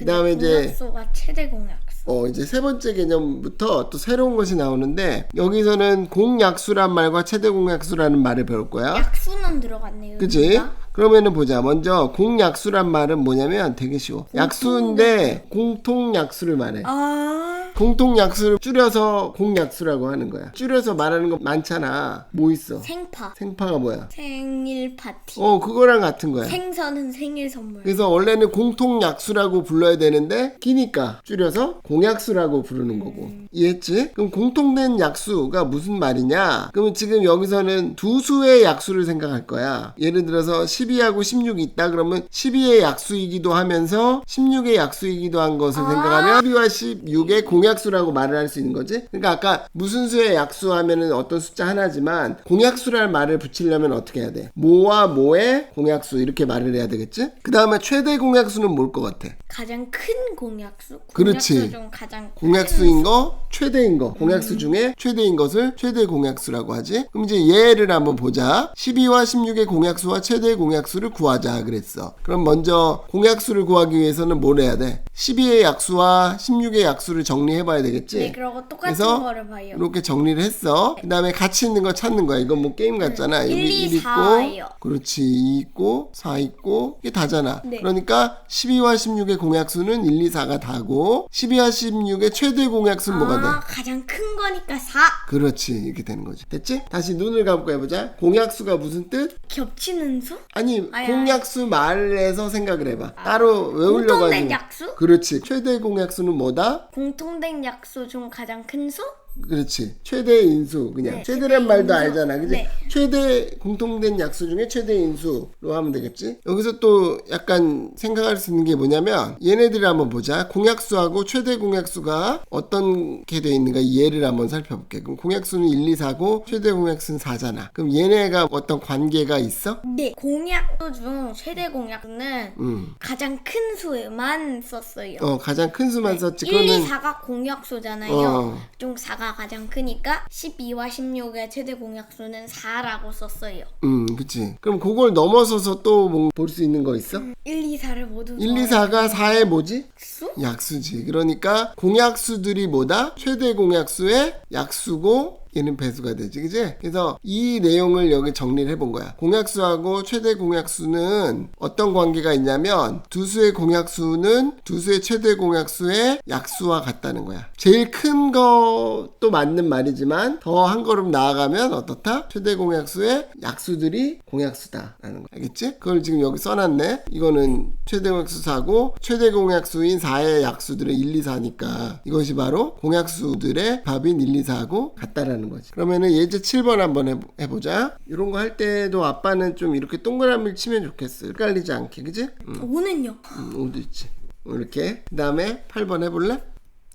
그다음에 이제 공약수가 최대 공약수. 어 이제 세 번째 개념부터 또 새로운 것이 나오는데 여기서는 공약수란 말과 최대 공약수라는 말을 배울 거야. 약수는 들어갔네요. 그치? 여기가. 그러면은 보자. 먼저 공약수란 말은 뭐냐면 되게 쉬워. 약수인데 공통약수를 말해. 아 공통 약수를 줄여서 공약수라고 하는 거야. 줄여서 말하는 거 많잖아. 뭐 있어? 생파. 생파가 뭐야? 생일 파티. 어, 그거랑 같은 거야. 생선은 생일 선물. 그래서 원래는 공통 약수라고 불러야 되는데 기니까 줄여서 공약수라고 부르는 거고 이해했지? 그럼 공통된 약수가 무슨 말이냐? 그러면 지금 여기서는 두 수의 약수를 생각할 거야 예를 들어서 12하고 16이 있다 그러면 12의 약수이기도 하면서 16의 약수이기도 한 것을 생각하면 12와 16의 공약 수라고 말을 할 수 있는 거지 그러니까 아까 무슨 수의 약수 하면은 어떤 숫자 하나지만 공약수라는 말을 붙이려면 어떻게 해야 돼? 모와 모의 공약수 이렇게 말을 해야 되겠지? 그 다음에 최대 공약수는 뭘 것 같아? 가장 큰 공약수. 그렇지. 공약수 중 가장 공약수인 거, 최대인 거. 공약수 중에 최대인 것을 최대 공약수라고 하지. 그럼 이제 얘를 한번 보자. 12와 16의 공약수와 최대 공약수를 구하자 그랬어. 그럼 먼저 공약수를 구하기 위해서는 뭘 해야 돼? 12의 약수와 16의 약수를 정리 해 봐야 되겠지? 네, 그러고 똑같은 그래서 거를 봐요. 이렇게 정리를 했어. 그 다음에 같이 있는 거 찾는 거야. 이건 뭐 게임 같잖아. 일, 여기 이, 1사 있고, 예요. 그렇지. 2 있고, 4 있고, 이게 다잖아. 네. 그러니까 12와 16의 공약수는 1, 2, 4가 다고, 12와 16의 최대 공약수는 뭐가 돼? 아, 가장 큰 거니까 4. 그렇지. 이렇게 되는 거지. 됐지? 다시 눈을 감고 해보자. 공약수가 무슨 뜻? 겹치는 수? 아니, 아야. 공약수 말에서 생각을 해봐. 따로 외우려고 하지. 공통된 약수? 그렇지. 최대 공약수는 뭐다? 공통 된 약수 중 가장 큰 수? 그렇지. 최대 인수 그냥 네, 최대란 최대 말도 인수. 알잖아. 그지? 네. 최대 공통된 약수 중에 최대 인수로 하면 되겠지. 여기서 또 약간 생각할 수 있는 게 뭐냐면 얘네들을 한번 보자. 공약수하고 최대 공약수가 어떤 게돼 있는가 이 예를 한번 살펴볼게. 그럼 공약수는 1, 2, 4고 최대 공약수는 4잖아. 그럼 얘네가 어떤 관계가 있어? 네. 공약수 중 최대 공약수는 음. 가장 큰 수만 썼어요. 어 가장 큰 수만 썼지. 1, 2, 그거는 4가 공약수잖아요. 어. 중 4가 가장 크니까 12와 16의 최대 공약수는 4라고 썼어요. 음, 그치. 그럼 그걸 넘어서서 또볼수 있는 거 있어? 1, 2, 4를 모두 1, 2, 4가 4의 뭐지? 수? 약수지. 그러니까 공약수들이 뭐다? 최대 공약수의 약수고 얘는 배수가 되지, 그지? 그래서 이 내용을 여기 정리를 해본 거야. 공약수하고 최대 공약수는 어떤 관계가 있냐면 두 수의 공약수는 두 수의 최대 공약수의 약수와 같다는 거야. 제일 큰 것도 맞는 말이지만 더 한 걸음 나아가면 어떻다? 최대 공약수의 약수들이 공약수다라는 거. 알겠지? 그걸 지금 여기 써놨네. 이거는 최대 공약수 4고 최대 공약수인 4의 약수들은 1, 2, 4니까 이것이 바로 공약수들의 답인 1, 2, 4하고 같다라는 거지. 그러면은 예제 7번 한번 해보, 해보 자. 이런 거 할 때도 아빠는 좀 이렇게 동그라미를 치면 좋겠어. 헷갈리지 않게, 그지? 음, 5는요? 음, 오도 있지. 이렇게. 그 다음에 8번 해볼래?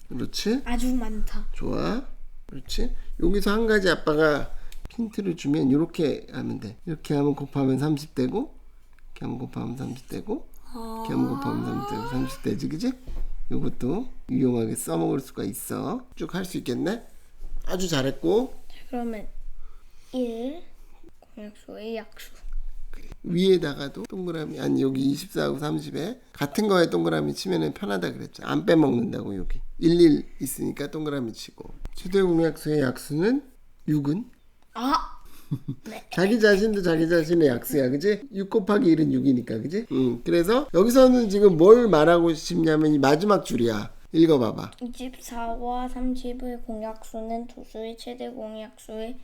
그렇지. 아주 많다. 좋아. 그렇지. 여기서 한 가지 아빠가 힌트를 주면 이렇게 하면 돼. 이렇게 하면 곱하면 30되고, 이렇게 하면 곱하면 30되고, 이렇게 하면 곱하면 30되고, 30되지, 그지? 이것도 유용하게 써먹을 수가 있어. 쭉 할 수 있겠네? 아주 잘했고, 그러면 1 공약수의 약수. 위에다가도 동그라미, 아니, 여기 24하고 30에 같은 거에 동그라미 치면은 편하다 그랬죠. 안 빼먹는다고, 여기. 11 있으니까 동그라미 치고. 최대 공약수의 약수는 6은? 아! 자기 자신도 자기 자신의 약수야, 그지? 6 곱하기 1은 6이니까, 그지? 음, 그래서 여기서는 지금 뭘 말하고 싶냐면 이 마지막 줄이야. 읽어봐봐. 24와 30의 공약수는 두 수의 최대 공약수의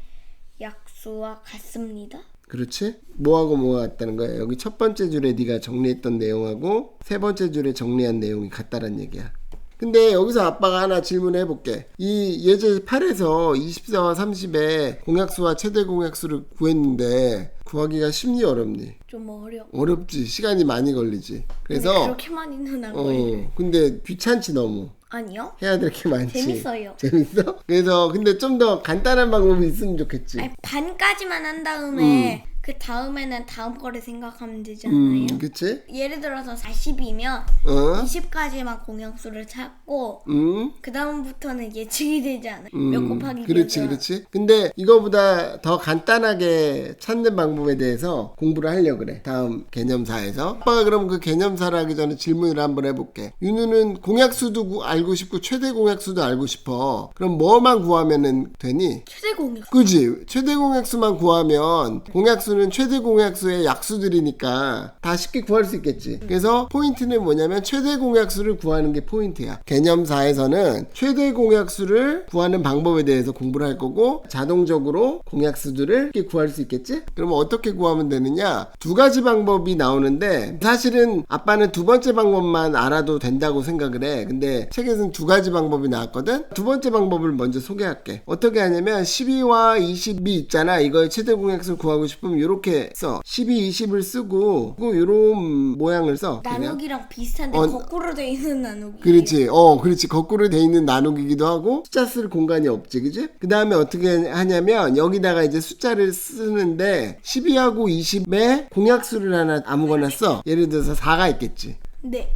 약수와 같습니다. 그렇지? 뭐하고 뭐가 같다는 거야? 여기 첫 번째 줄에 네가 정리했던 내용하고 세 번째 줄에 정리한 내용이 같다란 얘기야. 근데 여기서 아빠가 하나 질문해 볼게. 이 예제 8에서 24와 30의 공약수와 최대 공약수를 구했는데 구하기가 쉽니 어렵니? 좀 어려. 어렵지. 시간이 많이 걸리지. 그래서 그렇게 많이는 안 걸려. 어, 근데 귀찮지 너무. 아니요? 해야 될 게 많지. 재밌어요. 재밌어? 그래서 근데 좀 더 간단한 방법이 있으면 좋겠지. 아니, 반까지만 한 다음에 그 다음에는 다음 거를 생각하면 되잖아요. 음, 그치? 예를 들어서 40이면 어? 20까지만 공약수를 찾고 음? 그 다음부터는 예측이 되지 않아요. 몇 음, 곱하기 그렇지, 몇이야. 그렇지. 근데 이거보다 더 간단하게 찾는 방법에 대해서 공부를 하려고 그래. 다음 개념사에서. 아빠가 그럼 그 개념사를 하기 전에 질문을 한번 해볼게. 윤우는 공약수도 구- 알고 싶고 최대 공약수도 알고 싶어. 그럼 뭐만 구하면은 되니? 최대 공약. 그지 최대 공약수만 구하면 공약수 는 최대 공약수의 약수들이니까 다 쉽게 구할 수 있겠지. 그래서 포인트는 뭐냐면 최대 공약수를 구하는 게 포인트야. 개념사에서는 최대 공약수를 구하는 방법에 대해서 공부를 할 거고 자동적으로 공약수들을 쉽게 구할 수 있겠지? 그러면 어떻게 구하면 되느냐? 두 가지 방법이 나오는데 사실은 아빠는 두 번째 방법만 알아도 된다고 생각을 해. 근데 책에서는 두 가지 방법이 나왔거든. 두 번째 방법을 먼저 소개할게. 어떻게 하냐면 12와 20이 있잖아. 이거의 최대 공약수를 구하고 싶으면 이렇게 써 12, 20을 쓰고 이런 모양을 써 그냥. 나누기랑 비슷한데 어, 거꾸로 돼 있는 나누기. 그렇지. 어, 그렇지. 거꾸로 돼 있는 나누기기도 하고 숫자 쓸 공간이 없지. 그지? 그 다음에 어떻게 하냐면 여기다가 이제 숫자를 쓰는데 12하고 20에 공약수를 하나 아무거나 써. 예를 들어서 4가 있겠지. 네.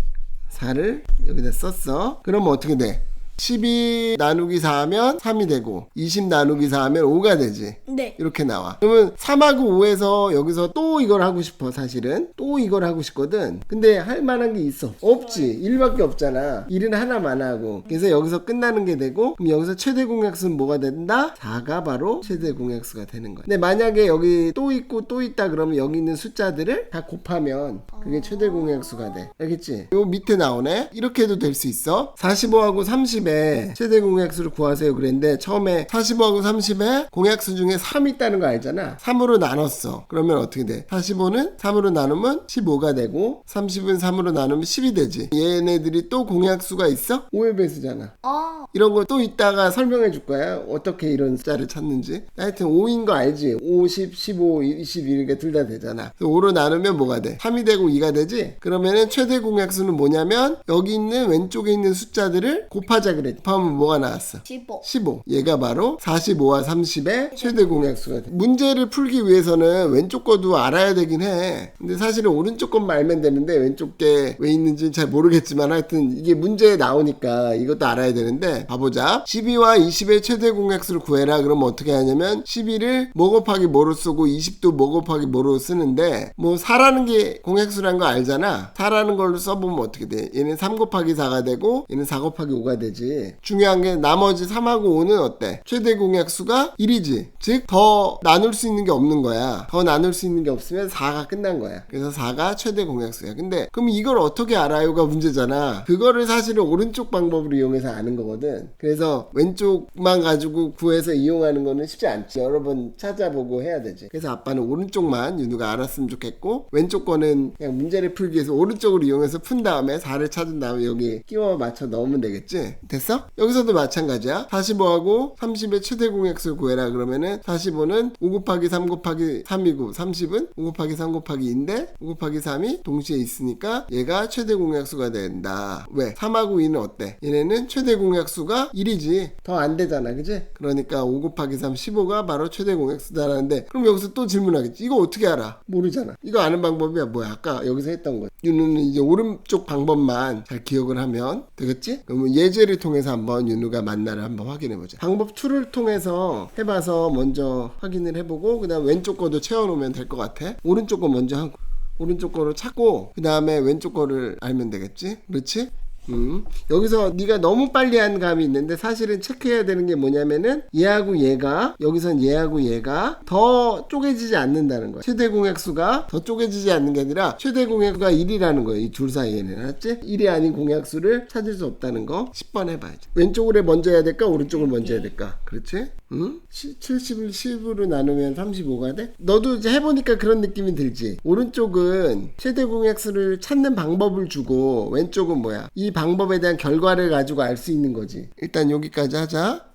4를 여기다 썼어. 그러면 어떻게 돼? 12 나누기 4 하면 3이 되고 20 나누기 4 하면 5가 되지. 네. 이렇게 나와. 그러면 3하고 5에서 여기서 또 이걸 하고 싶어, 사실은. 또 이걸 하고 싶거든. 근데 할 만한 게 있어. 없지. 1밖에 없잖아. 1은 하나만 하고. 그래서 여기서 끝나는 게 되고, 그럼 여기서 최대 공약수는 뭐가 된다? 4가 바로 최대 공약수가 되는 거야. 근데 만약에 여기 또 있고 또 있다 그러면 여기 있는 숫자들을 다 곱하면 그게 최대 공약수가 돼. 알겠지? 요 밑에 나오네. 이렇게 해도 될 수 있어. 45하고 30에 최대 공약수를 구하세요 그랬는데 처음에 45하고 30에 공약수 중에 3이 있다는 거 알잖아. 3으로 나눴어. 그러면 어떻게 돼? 45는 3으로 나누면 15가 되고 30은 3으로 나누면 10이 되지. 얘네들이 또 공약수가 있어? 5의 배수잖아. 어. 이런 거 또 이따가 설명해 줄 거야. 어떻게 이런 숫자를 찾는지. 하여튼 5인 거 알지? 50, 15, 21, 이게 둘 다 되잖아. 5로 나누면 뭐가 돼? 3이 되고 2가 되지? 그러면은 최대 공약수는 뭐냐면 여기 있는 왼쪽에 있는 숫자들을 곱하자 그랬지. 곱하면 뭐가 나왔어? 15. 15. 얘가 바로 45와 30의 최대 공약수가 돼. 문제를 풀기 위해서는 왼쪽 거도 알아야 되긴 해. 근데 사실은 오른쪽 것만 알면 되는데 왼쪽 게 왜 있는지는 잘 모르겠지만 하여튼 이게 문제에 나오니까 이것도 알아야 되는데 봐보자. 12와 20의 최대 공약수를 구해라. 그러면 어떻게 하냐면 12를 뭐 곱하기 뭐로 쓰고 20도 뭐 곱하기 뭐로 쓰는데 뭐 4라는 게 공약수란 거 알잖아. 4라는 걸로 써보면 어떻게 돼? 얘는 3 곱하기 4가 되고 얘는 4 곱하기 5가 되지. 중요한 게 나머지 3하고 5는 어때? 최대 공약수가 1이지. 즉 더 나눌 수 있는 게 없는 거야. 더 나눌 수 있는 게 없으면 4가 끝난 거야. 그래서 4가 최대 공약수야. 근데 그럼 이걸 어떻게 알아요가 문제잖아. 그거를 사실은 오른쪽 방법으로 이용해서 아는 거거든. 그래서 왼쪽만 가지고 구해서 이용하는 거는 쉽지 않지. 여러 번 찾아보고 해야 되지. 그래서 아빠는 오른쪽만 윤우가 알았으면 좋겠고 왼쪽 거는 그냥 문제를 풀기 위해서 오른쪽으로 이용해서 푼 다음에 4를 찾은 다음에 여기 끼워 맞춰 넣으면 되겠지. 됐어? 여기서도 마찬가지야. 45하고 30의 최대 공약수를 구해라 그러면은 45는 5 곱하기 3 곱하기 3이고 30은 5 곱하기 3 곱하기 2인데 5 곱하기 3이 동시에 있으니까 얘가 최대 공약수가 된다. 왜? 3하고 2는 어때? 얘네는 최대 공약수가 1이지. 더 안 되잖아. 그지? 그러니까 5 곱하기 3 15가 바로 최대 공약수다라는데 그럼 여기서 또 질문하겠지. 이거 어떻게 알아? 모르잖아. 이거 아는 방법이야. 뭐야? 아까 여기서 했던 거. 윤우는 이제 오른쪽 방법만 잘 기억을 하면 되겠지? 그러면 예제를 통해서 한번 윤우가 만나를 한번 확인해 보자. 방법 2를 통해서 해봐서 먼저 확인을 해보고 그다음 왼쪽 거도 채워놓으면 될 것 같아. 오른쪽 거 먼저 하고 오른쪽 거를 찾고 그 다음에 왼쪽 거를 알면 되겠지? 그렇지? 음. 여기서 네가 너무 빨리 한 감이 있는데 사실은 체크해야 되는 게 뭐냐면은 얘하고 얘가 여기선 얘하고 얘가 더 쪼개지지 않는다는 거야. 최대 공약수가 더 쪼개지지 않는 게 아니라 최대 공약수가 1이라는 거예요. 이 둘 사이에는. 알았지? 1이 아닌 공약수를 찾을 수 없다는 거 10번 해봐야지. 왼쪽으로 먼저 해야 될까? 오른쪽을 먼저 해야 될까? 그렇지? 응? 70을 10으로 나누면 35가 돼? 너도 이제 해보니까 그런 느낌이 들지? 오른쪽은 최대 공약수를 찾는 방법을 주고 왼쪽은 뭐야? 이 방법에 대한 결과를 가지고 알 수 있는 거지. 일단 여기까지 하자.